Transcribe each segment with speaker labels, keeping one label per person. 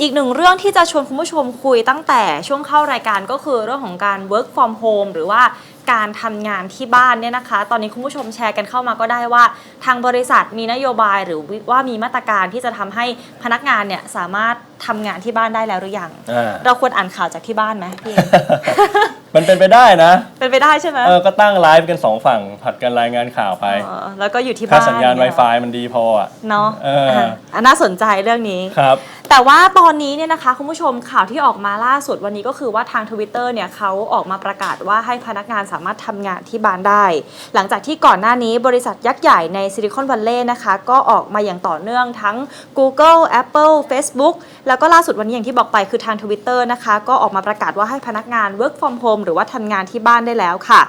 Speaker 1: อีกหนึ่งเรื่องที่จะชวนคุณผู้ชมคุยตั้งแต่ช่วงเข้ารายการก็คือเรื่องของการ work from home หรือว่าการทำงานที่บ้านเนี่ยนะคะ ตอนนี้คุณผู้ชมแชร์กันเข้ามาก็ได้ว่า ทางบริษัทมีนโยบายหรือว่ามีมาตรการที่จะทำให้พนักงานเนี่ยสามารถทำงานที่บ้านได้แล้วหรือยัง
Speaker 2: อ่า
Speaker 1: เราควรอ่านข่าวจากที่บ้านไหมพี่
Speaker 2: มันเป็นไปได้นะ
Speaker 1: เป็นไปได้ใช่ไหม
Speaker 2: เออ ก็ตั้งไลฟ์กันสองฝั่งผัดกันรายงานข่าวไป
Speaker 1: เออแล้วก็อยู่ที่
Speaker 2: ถ้า
Speaker 1: บ้าน
Speaker 2: สัญญาณ
Speaker 1: เนี่ย
Speaker 2: Wi-Fi มันดีพออะ
Speaker 1: เนาะ
Speaker 2: เอออะ
Speaker 1: อะน่าสนใจเรื่องนี้
Speaker 2: ครับ
Speaker 1: แต่ว่าตอนนี้เนี่ยนะคะคุณผู้ชมข่าวที่ออกมาล่าสุดวันนี้ก็คือว่าทาง Twitter เนี่ยเขาออกมาประกาศว่าให้พนักงานสามารถทำงานที่บ้านได้ หลังจากที่ก่อนหน้านี้บริษัทยักษ์ใหญ่ในซิลิคอนวัลเลย์นะคะ ก็ออกมาอย่างต่อเนื่องทั้ง Google Apple Facebook แล้วก็ล่าสุดวันนี้อย่างที่บอกไปคือทาง Twitter นะคะ ก็ออกมาประกาศว่าให้พนักงาน work from home หรือว่าทำงานที่บ้านได้แล้วค่ะ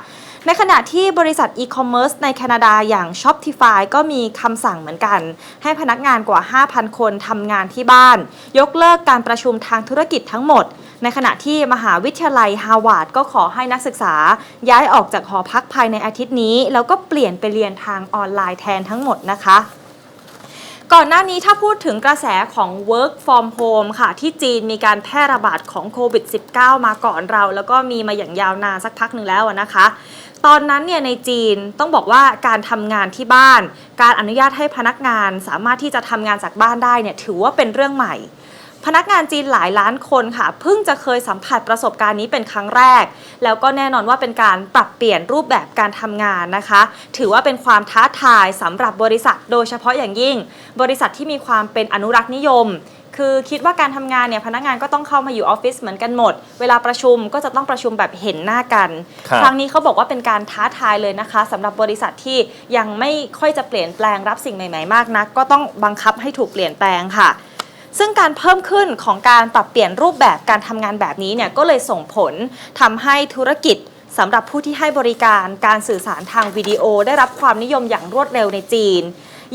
Speaker 1: ในขณะที่บริษัทอีคอมเมิร์ซในแคนาดาอย่าง Shopify ก็มีคำสั่งเหมือนกัน ให้พนักงานกว่า 5,000 คนทำงานที่บ้าน ยกเลิกการประชุมทางธุรกิจทั้งหมด ในขณะที่มหาวิทยาลัยฮาวาดก็ขอให้นักศึกษา ย้ายออกจากหอพักภายในอาทิตย์นี้ แล้วก็เปลี่ยนไปเรียนทางออนไลน์แทนทั้งหมดนะคะ ก่อนหน้านี้ถ้าพูดถึงกระแสของ work from home ค่ะ ที่จีนมีการแพร่ระบาดของโควิด -19 มาก่อนเรา แล้วก็มีมาอย่างยาวนานสักพักหนึ่งแล้วนะคะ ตอนนั้นเนี่ยในจีนต้องบอกว่าการทำงานที่บ้าน การอนุญาตให้พนักงานสามารถที่จะทำงานจากบ้านได้เนี่ยถือว่าเป็นเรื่องใหม่ พนักงานจีนหลายล้านคนค่ะเพิ่งจะเคยสัมผัสประสบการณ์นี้เป็นครั้งแรก แล้วก็แน่นอนว่าเป็นการปรับเปลี่ยนรูปแบบการทำงานนะคะ ถือว่าเป็นความท้าทายสำหรับบริษัท โดยเฉพาะอย่างยิ่ง บริษัทที่มีความเป็นอนุรักษ์นิยมคือคิดว่าการทำงานเนี่ยพนักงานก็ต้องเข้ามาอยู่ออฟฟิศเหมือนกันหมด เวลาประชุมก็จะต้องประชุมแบบเห็นหน้ากัน
Speaker 2: ครับ
Speaker 1: ครั้งนี้เขาบอกว่าเป็นการท้าทายเลยนะคะสำหรับบริษัทที่ยังไม่ค่อยจะเปลี่ยนแปลงรับสิ่งใหม่ ๆ มากนัก ก็ต้องบังคับให้ถูกเปลี่ยนแปลงค่ะ ซึ่งการเพิ่มขึ้นของการปรับเปลี่ยนรูปแบบการทำงานแบบนี้เนี่ยก็เลยส่งผลทำให้ธุรกิจสำหรับผู้ที่ให้บริการการสื่อสารทางวิดีโอ ได้รับความนิยมอย่างรวดเร็วในจีน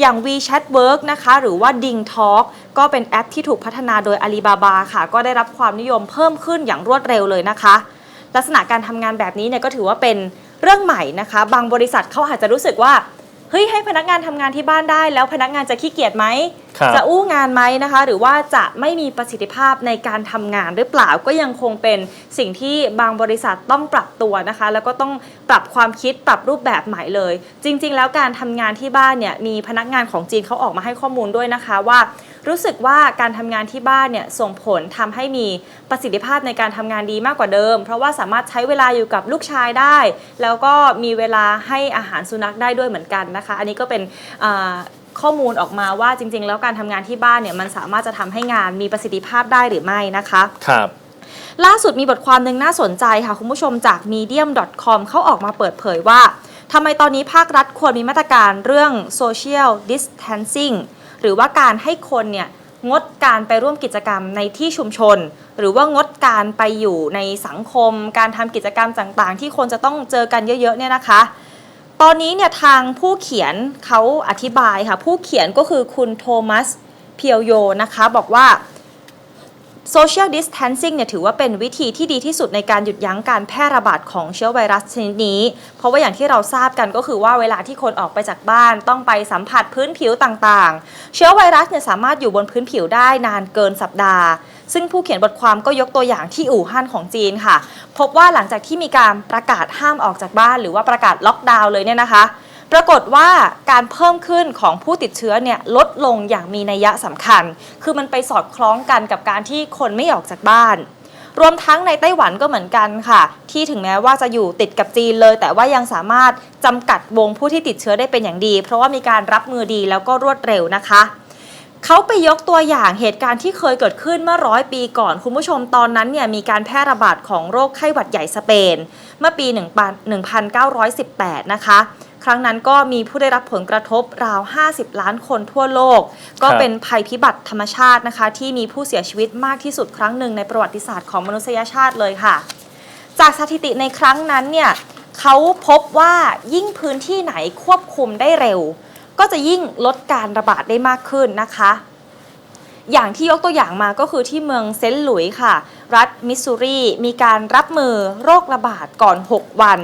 Speaker 1: อย่าง WeChat Work นะคะ หรือว่า Ding Talk ก็เป็นแอปที่ถูกพัฒนาโดย Alibaba ค่ะ ก็ได้รับความนิยมเพิ่มขึ้นอย่างรวดเร็วเลยนะคะ ลักษณะการทำงานแบบนี้เนี่ยก็ถือว่าเป็นเรื่องใหม่นะคะ บางบริษัทเขาอาจจะรู้สึกว่า เฮ้ยให้พนักงานทำงานที่บ้านได้ แล้วพนักงานจะขี้เกียจไหม จะอู้งานไหมนะคะ หรือว่าจะไม่มีประสิทธิภาพในการทำงานหรือเปล่าก็ยังคงเป็นสิ่งที่บางบริษัทต้องปรับตัวนะคะ แล้วก็ต้องปรับความคิดปรับรูปแบบใหม่เลย จริง ๆ แล้วการทำงานที่บ้านเนี่ยมีพนักงานของจีนเขาออกมาให้ข้อมูลด้วยนะคะว่ารู้สึกว่าการทำงานที่บ้านเนี่ยส่งผลทำให้มีประสิทธิภาพในการทำงานดีมากกว่าเดิม เพราะว่าสามารถใช้เวลาอยู่กับลูกชายได้ แล้วก็มีเวลาให้อาหารสุนัขได้ด้วยเหมือนกันนะคะ อันนี้ก็เป็น ข้อมูลออกมาว่าจริง ๆ แล้วการทำงานที่บ้านเนี่ยมันสามารถจะทำให้งานมีประสิทธิภาพได้หรือไม่นะคะ
Speaker 2: ครับ
Speaker 1: ล่าสุดมีบทความหนึ่งน่าสนใจค่ะ คุณผู้ชมจาก medium.com เขาออกมาเปิดเผยว่าทำไมตอนนี้ภาครัฐควรมีมาตรการเรื่อง social distancing หรือว่าการให้คนเนี่ยงดการไปร่วมกิจกรรมในที่ชุมชน หรือว่างดการไปอยู่ในสังคม การทำกิจกรรมต่างๆ ที่คนจะต้องเจอกันเยอะๆเนี่ยนะคะ ตอนนี้เนี่ยทางผู้เขียนเขาอธิบายค่ะ ผู้เขียนก็คือคุณโทมัสเพียวโยนะคะบอกว่า Social Distancing เนี่ยถือว่าเป็นวิธีที่ดีที่สุดในการหยุดยั้งการแพร่ระบาดของเชื้อไวรัสชนิดนี้ เพราะว่าอย่างที่เราทราบกันก็คือว่าเวลาที่คนออกไปจากบ้านต้องไปสัมผัสพื้นผิวต่างๆ เชื้อไวรัสเนี่ยสามารถอยู่บนพื้นผิวได้นานเกินสัปดาห์ ซึ่งผู้เขียนบทความก็ยกตัวอย่างที่อู่ฮั่นของจีนค่ะ พบว่าหลังจากที่มีการประกาศห้ามออกจากบ้าน หรือว่าประกาศล็อกดาวน์เลยเนี่ยนะคะ ปรากฏว่าการเพิ่มขึ้นของผู้ติดเชื้อเนี่ยลดลงอย่างมีนัยยะสำคัญ คือมันไปสอดคล้องกันกับการที่คนไม่ออกจากบ้านรวมทั้งในไต้หวันก็เหมือนกันค่ะ ที่ถึงแม้ว่าจะอยู่ติดกับจีนเลย แต่ว่ายังสามารถจำกัดวงผู้ที่ติดเชื้อได้เป็นอย่างดี เพราะว่ามีการรับมือดีแล้วก็รวดเร็วนะคะ เขาไปยกตัวอย่างเหตุการณ์ที่เคยเกิดขึ้นเมื่อร้อยปีก่อน คุณผู้ชมตอนนั้นเนี่ยมีการแพร่ระบาดของโรคไข้หวัดใหญ่สเปน เมื่อปี 1918 นะคะ ครั้งนั้นก็มีผู้ได้รับผลกระทบราว 50 ล้านคนทั่วโลก ก็เป็นภัยพิบัติธรรมชาตินะคะ ที่มีผู้เสียชีวิตมากที่สุดครั้งหนึ่งในประวัติศาสตร์ของมนุษยชาติเลยค่ะ จากสถิติในครั้งนั้นเนี่ยเขาพบว่ายิ่งพื้นที่ไหนควบคุมได้เร็ว ก็จะยิ่งลดการระบาดได้มากขึ้นนะคะ อย่างที่ยกตัวอย่างมาก็คือที่เมืองเซนต์หลุยส์ค่ะ รัฐมิสซูรีมีการรับมือโรคระบาดก่อน 6 วัน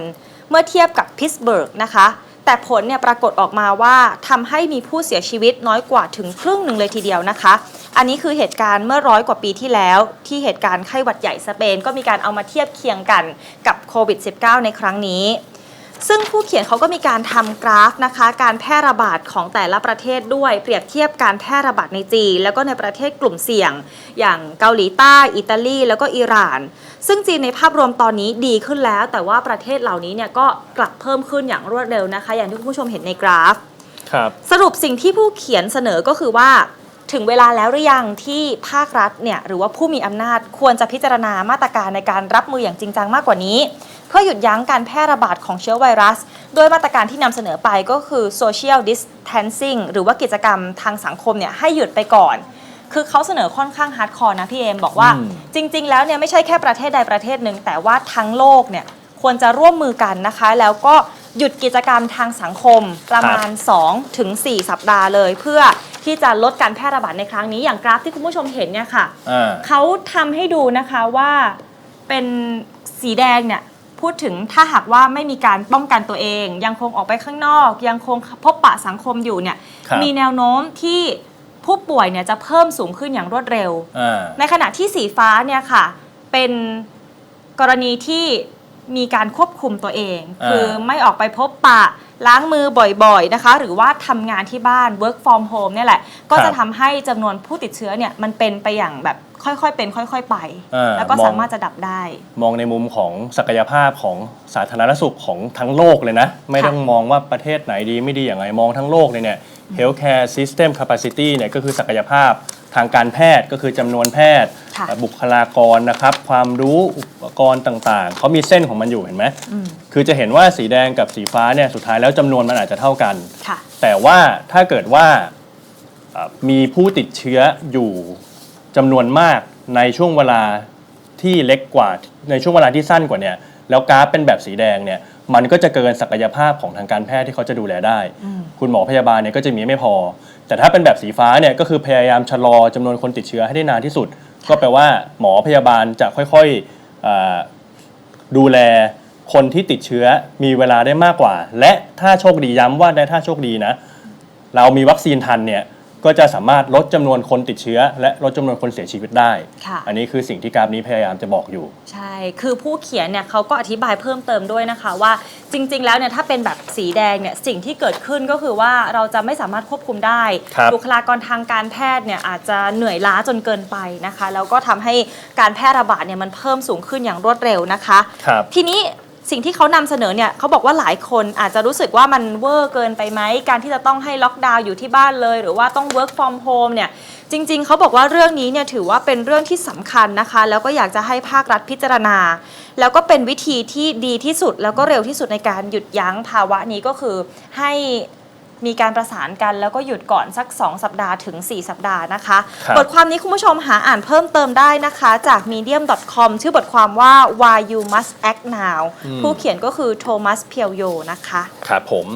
Speaker 1: เมื่อเทียบกับพิตสเบิร์กนะคะแต่ผลเนี่ยปรากฏออกมาว่าทำให้มีผู้เสียชีวิตน้อยกว่าถึงครึ่งหนึ่งเลยทีเดียวนะคะ อันนี้คือเหตุการณ์เมื่อร้อยกว่าปีที่แล้ว ที่เหตุการณ์ไข้หวัดใหญ่สเปน ก็มีการเอามาเทียบเคียงกันกับโควิด -19 ในครั้งนี้ ซึ่งผู้เขียนเขาก็มีการทำกราฟนะคะ การแพร่ระบาดของแต่ละประเทศด้วย เปรียบเทียบการแพร่ระบาดในจีนแล้วก็ในประเทศกลุ่มเสี่ยง อย่างเกาหลีใต้ อิตาลี แล้วก็อิหร่าน ซึ่งจีนในภาพรวมตอนนี้ดีขึ้นแล้ว แต่ว่าประเทศเหล่านี้เนี่ยก็กลับเพิ่มขึ้นอย่างรวดเร็วนะคะ อย่างที่คุณผู้ชมเห็นในกราฟ
Speaker 2: ครับ
Speaker 1: สรุปสิ่งที่ผู้เขียนเสนอก็คือว่าถึงเวลาแล้วหรือยังที่ภาครัฐเนี่ยหรือว่าผู้มีอำนาจควรจะพิจารณามาตรการในการรับมืออย่างจริงจังมากกว่านี้ เพื่อหยุดยั้งการแพร่ระบาดของเชื้อไวรัส โดยมาตรการที่นำเสนอไปก็คือ social distancing หรือว่ากิจกรรมทางสังคมเนี่ยให้หยุดไปก่อน คือเขาเสนอค่อนข้างฮาร์ดคอร์นะพี่เอมบอกว่า
Speaker 2: อืม
Speaker 1: จริง ๆ แล้วเนี่ยไม่ใช่แค่ประเทศใดประเทศหนึ่งแต่ว่าทั้งโลกเนี่ยควรจะร่วมมือกันนะคะ แล้วก็หยุดกิจกรรมทางสังคมประมาณ 2 ถึง 4 สัปดาห์เลย เพื่อที่จะลดการแพร่ระบาดในครั้งนี้อย่างกราฟที่คุณผู้ชมเห็นเนี่ยค่ะ
Speaker 2: อ่า
Speaker 1: เขาทำให้ดูนะคะว่าเป็นสีแดงเนี่ย พูดถึงถ้าหากว่าไม่มีการป้องกันตัวเอง ยังคงออกไปข้างนอก ยังคงพบปะสังคมอยู่เนี่ย
Speaker 2: ครับ
Speaker 1: มีแนวโน้มที่ผู้ป่วยเนี่ยจะเพิ่มสูงขึ้นอย่างรวดเร็ว
Speaker 2: อ่า
Speaker 1: ในขณะที่สีฟ้าเนี่ยค่ะ เป็นกรณีที่มีการควบคุมตัวเอง
Speaker 2: อ่า
Speaker 1: คือไม่ออกไปพบปะ ล้างมือบ่อยๆนะคะ หรือว่าทำงานที่บ้าน work from home เนี่ยแหละ ก็จะทำให้จำนวนผู้ติดเชื้อเนี่ยมันเป็นไปอย่างแบบค่อยๆเป็น ค่อย ๆ ไป
Speaker 2: อ่า
Speaker 1: แล้วก็
Speaker 2: มอง
Speaker 1: สามารถจะดับได้
Speaker 2: มองในมุมของศักยภาพของสาธารณสุขของทั้งโลกเลยนะ ไม่ต้องมองว่าประเทศไหนดีไม่ดีอย่างไรมองทั้งโลกเลยเนี่ย healthcare system capacity เนี่ยก็คือศักยภาพ ทางการแพทย์ก็คือจำนวนแพทย์
Speaker 1: ค่ะ
Speaker 2: บุคลากรนะครับ ความรู้อุปกรณ์ต่างๆ เขามีเส้นของมันอยู่เห็นไหม
Speaker 1: อืม
Speaker 2: คือจะเห็นว่าสีแดงกับสีฟ้าเนี่ยสุดท้ายแล้วจำนวนมันอาจจะเท่ากัน
Speaker 1: ค่ะ
Speaker 2: แต่ว่าถ้าเกิดว่าเอ่อมีผู้ติดเชื้ออยู่จำนวนมากในช่วงเวลาที่เล็กกว่าในช่วงเวลาที่สั้นกว่าเนี่ยแล้วกราฟเป็นแบบสีแดงเนี่ยมันก็จะเกินศักยภาพของทางการแพทย์ที่เขาจะดูแลได้
Speaker 1: อืม
Speaker 2: คุณหมอพยาบาลเนี่ยก็จะมีไม่พอ แต่ถ้าเป็นแบบสีฟ้าเนี่ยก็คือพยายามชะลอจำนวนคนติดเชื้อให้ได้นานที่สุด ก็แปลว่าหมอพยาบาลจะค่อยๆเอ่อดูแลคนที่ติดเชื้อมีเวลาได้มากกว่า และถ้าโชคดีย้ำว่าได้ถ้าโชคดีนะ เรามีวัคซีนทันเนี่ย ก็จะสามารถลดจำนวนคนติดเชื้อ และลดจำนวนคนเสียชีวิตได้
Speaker 1: ค่ะ
Speaker 2: อันนี้คือสิ่งที่กราฟนี้พยายามจะบอกอยู่
Speaker 1: ใช่ คือผู้เขียนเนี่ยเขาก็อธิบายเพิ่มเติมด้วยนะคะว่าจริง ๆ แล้วเนี่ยถ้าเป็นแบบสีแดงเนี่ยสิ่งที่เกิดขึ้นก็คือว่าเราจะไม่สามารถควบคุมได้
Speaker 2: ครับ
Speaker 1: บุคลากรทางการแพทย์เนี่ยอาจจะเหนื่อยล้าจนเกินไปนะคะ แล้วก็ทำให้การแพร่ระบาดเนี่ยมันเพิ่มสูงขึ้นอย่างรวดเร็วนะคะ
Speaker 2: ครับ
Speaker 1: ทีนี้ สิ่งที่เขานำเสนอเนี่ยเขาบอกว่าหลายคนอาจจะรู้สึกว่ามันเวอร์เกินไปไหม การที่จะต้องให้ล็อกดาวน์อยู่ที่บ้านเลย หรือว่าต้อง work from home เนี่ยจริง ๆ เขาบอกว่าเรื่องนี้เนี่ยถือว่าเป็นเรื่องที่สำคัญนะคะ แล้วก็อยากจะให้ภาครัฐพิจารณา แล้วก็เป็นวิธีที่ดีที่สุดแล้วก็เร็วที่สุดในการหยุดยั้งภาวะนี้ก็คือให้ มีการประสานกันแล้วก็หยุดก่อนสัก 2 สัปดาห์ถึง 4 สัปดาห์นะคะ
Speaker 2: ครับ
Speaker 1: บทความนี้คุณผู้ชมหาอ่านเพิ่มเติมได้นะคะ จาก medium.com ชื่อบทความว่า why you must act now ผู้เขียนก็คือโทมัสเพียวโยนะคะ
Speaker 2: ครับผม